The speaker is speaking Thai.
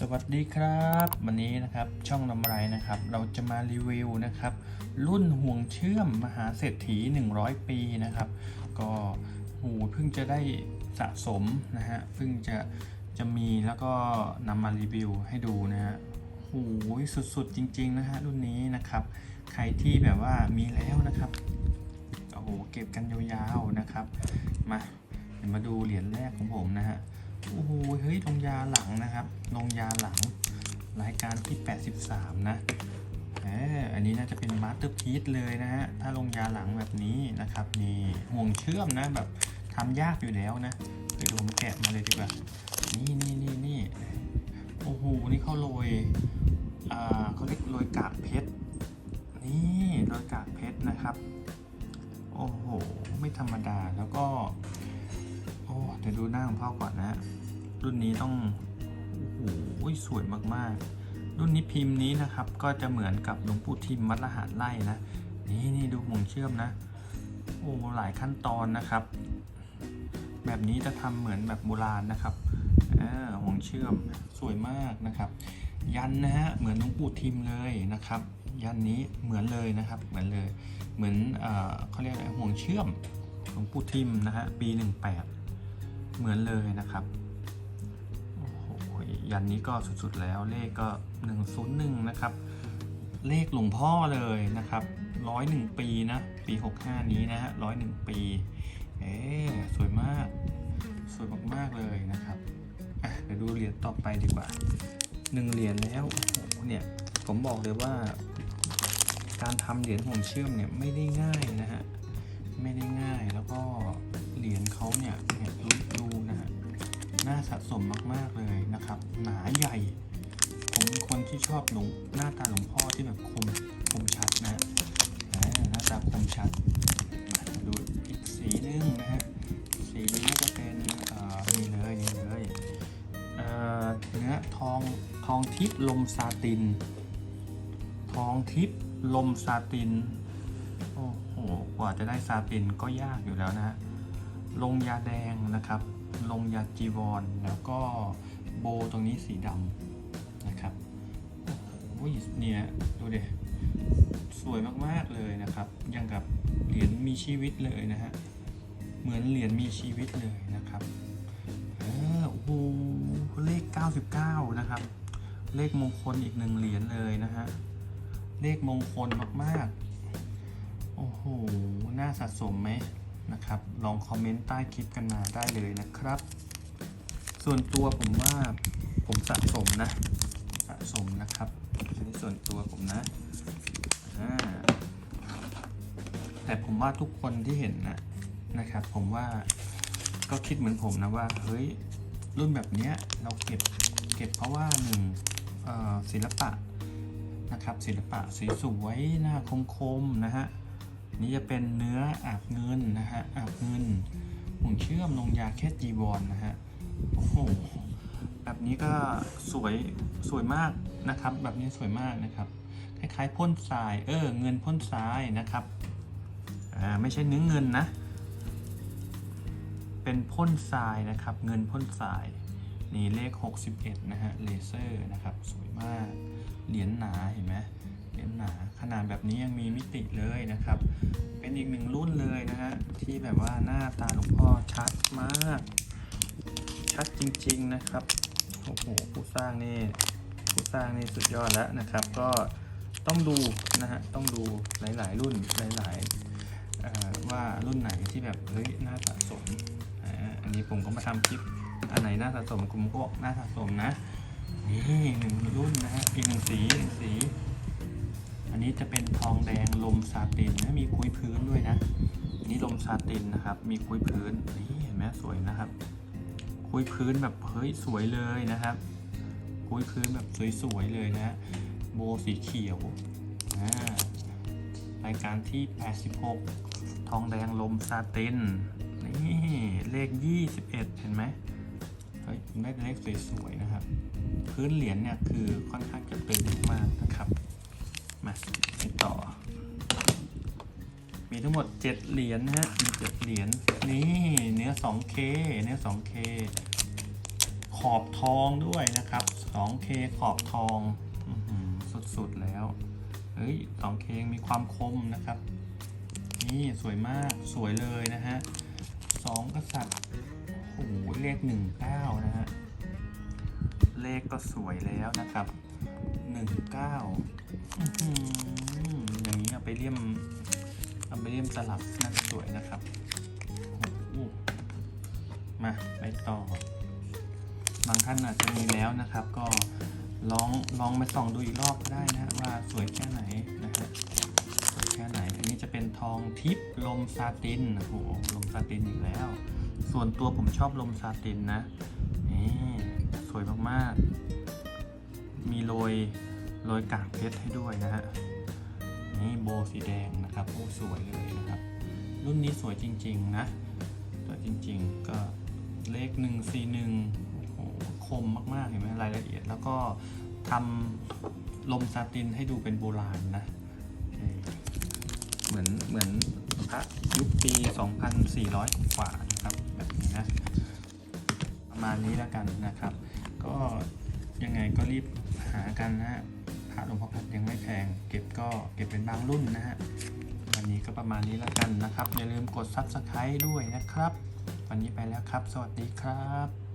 สวัสดีครับ วันนี้นะครับช่องนำไรนะครับ เราจะมารีวิวนะครับ รุ่นห่วงเชื่อมมหาเศรษฐี 100 ปีนะครับ ก็หูเพิ่งจะได้สะสมนะฮะเพิ่งจะจะมีแล้วก็นำมารีวิวให้ดูนะฮะหูสุดๆจริง ๆ นะฮะรุ่นนี้นะครับ ใครที่แบบว่ามีแล้วนะครับโอ้โหเก็บกันยาวๆนะครับ มาเดี๋ยวมาดูเหรียญแรกของผมนะฮะ โอ้โหเฮ้ยลงยาหลังนะครับลงยาหลังรายการที่ 83 นะเอออันนี้น่าจะเป็นมาสเตอร์พีซเลยนะฮะ ถ้าลงยาหลังแบบนี้นะครับนี่ห่วงเชื่อมนะแบบทำยากอยู่แล้วนะไปดูผมแกะมาเลยดีกว่า นี่นี่นี่นี่โอ้โห นี่เขาโรยอ่าเขาเรียกโรยกากเพชร นี่โรยกากเพชรนะครับ โอ้โห ไม่ธรรมดา แล้วก็ ดี๋ยวดูหน้าของพ่อก่อนนะ รุ่นนี้ต้องโอ้โหสวยมากๆ รุ่นนี้พิมพ์นี้นะครับ ก็จะเหมือนกับหลวงปู่ทิมวัดละหารไล่นะ นี่นี่ดูหมวงเชื่อมนะ โอ้หลายขั้นตอนนะครับ แบบนี้จะทำเหมือนแบบโบราณนะครับอ่าห่วงเชื่อมสวยมากนะครับ ยันนะฮะเหมือนหลวงปู่ทิมเลยนะครับ ยันนี้เหมือนเลยนะครับ เหมือนเลย เหมือนเเขาเรียกอะไรห่วงเชื่อมหลวงปู่ทิมนะฮะปี 18 เหมือนเลยนะครับ โอ้โห ยันนี้ก็สุดๆแล้วเลขก็ 101 นะครับ เลขหลวงพ่อเลยนะครับร้อยหนึ่งปีนะ ปี 65 นี้นะฮะร้อยหนึ่งปี เอ๊สวยมาก สวยมากๆเลยนะครับอะเดี๋ยวดูเหรียญต่อไปดีกว่าหนึ่งเหรียญแล้วโอ้โหเนี่ย ผมบอกเลยว่าการทำเหรียญห่วงเชื่อมเนี่ยไม่ได้ง่ายนะฮะ ไม่ได้ง่ายแล้วก็เหรียญเขาเนี่ยเนี่ยดูดูน น่าสะสมมากๆเลยนะครับ หนาใหญ่ ผมเป็นคนที่ชอบหลงหน้าตาหลวงพ่อที่แบบคมคมชัดนะฮะหน้าตาคมชัดดูอีกสีหนึงนะฮะสีนี้ก็เป็นอ่อนี่เลยนี่เลยเอ่อเนื้อทองทองทิพย์ลมซาติน ทองทิพย์ลมซาตินโอ้โหกว่าจะได้ซาตินก็ยากอยู่แล้วนะฮะลงยาแดงนะครับ ลงยาจีวร แล้วก็โบตรงนี้สีดำนะครับโอ้โหเนี่ยดูเดิสวยมากๆเลยนะครับยังกับเหรียญมีชีวิตเลยนะฮะเหมือนเหรียญมีชีวิตเลยนะครับเออโอ้โหเลข 99 นะครับ เลขมงคลอีกหนึ่งเหรียญเลยนะฮะเลขมงคลมากๆ โอ้โห น่าสะสมไหม นะครับ ลองคอมเมนต์ใต้คลิปกันมาได้เลยนะครับ ส่วนตัวผมว่าผมสะสมนะสะสมนะครับอันนี้ส่วนตัวผมนะแต่ผมว่าทุกคนที่เห็นนะนะครับ ผมว่าก็คิดเหมือนผมนะว่าเฮ้ยรุ่นแบบเนี้ยเราเก็บเก็บเพราะว่าหนึ่งศิลปะนะครับศิลปะสีสวยหน้าคมๆนะฮะ นี่จะเป็นเนื้ออาบเงินนะฮะอาบเงินหุ่นเชื่อมลงยาแค่จีวรนนะฮะโอ้โหแบบนี้ก็สวยสวยมากนะครับ แบบนี้สวยมากนะครับคล้ายๆพ่นทรายเออเงินพ่นทรายนะครับอ่าไม่ใช่เนื้อเงินนะ เป็นพ่นทรายนะครับ เงินพ่นทรายนี่เลข 61 นะฮะเลเซอร์นะครับ สวยมากเหรียญหนาเห็นไหม แบบนี้ยังมีมิติเลยนะครับ เป็นอีกหนึ่งรุ่นเลยนะฮะที่แบบว่าหน้าตาหลวงพ่อชัดมาก ชัดจริงๆนะครับโอ้โหผู้สร้างนี่ผู้สร้างนี่สุดยอดแล้วนะครับ ก็ต้องดูนะฮะต้องดูหลายๆ รุ่นหลายๆว่ารุ่นไหนที่แบบเฮ้ยน่าสะสมอันนี้ผมก็มาทำคลิปอันไหนน่าสะสมผมก็บอกน่าสะสมนะนี่หนึ่งรุ่นนะฮะอีกหนึ่งสีหนึ่งสี อันนี้จะเป็นทองแดงลมซาตินนะมีคุยพื้นด้วยนะนนี้ลมซาตินนะครับ มีคุยพื้นนี่เห็นไหมสวยนะครับ คุยพื้นแบบเฮ้ยสวยเลยนะครับ คุยพื้นแบบสวยๆเลยนะโบสีเขียวรายการที่ 86 ทองแดงลมซาตินนี่เลข 21 เห็นไหมเฮ้ยผมได้เลขสวยๆนะครับ พื้นเหรียญเนี่ยคือค่อนข้างจะตึงมากนะครับ มาต่อ มีทั้งหมด 7 เหรียญนะฮะ มี7เหรียญ นี่เนื้อ 2K เนื้อ 2K คขอบทองด้วยนะครับ 2K ขอบทองสุดๆแล้ว เฮ้ย 2K มีความคมนะครับ นี่สวยมาก สวยเลยนะฮะสองกษัตริย์โอ้โหเลขหนึ่งเก้านะฮะ เลขก็สวยแล้วนะครับ หนึ่งเก้าอย่างนี้เอาไปเลี่ยมเอาไปเลี่ยมสลับน่าจะสวยนะครับมาไปต่อ บางท่านอาจจะมีแล้วนะครับ ก็ลองลองมาส่องดูอีกรอบก็ได้นะฮะว่าสวยแค่ไหนนะฮะสวยแค่ไหน อันนี้จะเป็นทองทิพย์ลมซาตินโอ้โหลมซาตินอีกแล้ว ส่วนตัวผมชอบลมซาตินนะนี่สวยมากๆ มีโรยโรยกากเพชรให้ด้วยนะฮะนี่โบสีแดงนะครับโอ้สวยเลยนะครับ รุ่นนี้สวยจริง ๆ นะสวยจริง ๆ ก็เลขหนึ่งสีหนึ่งโอ้โหคมมากๆเห็นไหมรายละเอียด แล้วก็ทำลมซาตินให้ดูเป็นโบราณนะเหมือนเหมือนพระยุคปี 2,400 กว่านะครับแบบนี้นะประมาณนี้แล้วกันนะครับ ก็ยังไงก็รีบากันนะฮะพระหลวงพ่อพัดยังไม่แพง เก็บก็เก็บเป็นบางรุ่นนะฮะ วันนี้ก็ประมาณนี้แล้วกันนะครับ อย่าลืมกด Subscribe ด้วยนะครับ วันนี้ไปแล้วครับ สวัสดีครับ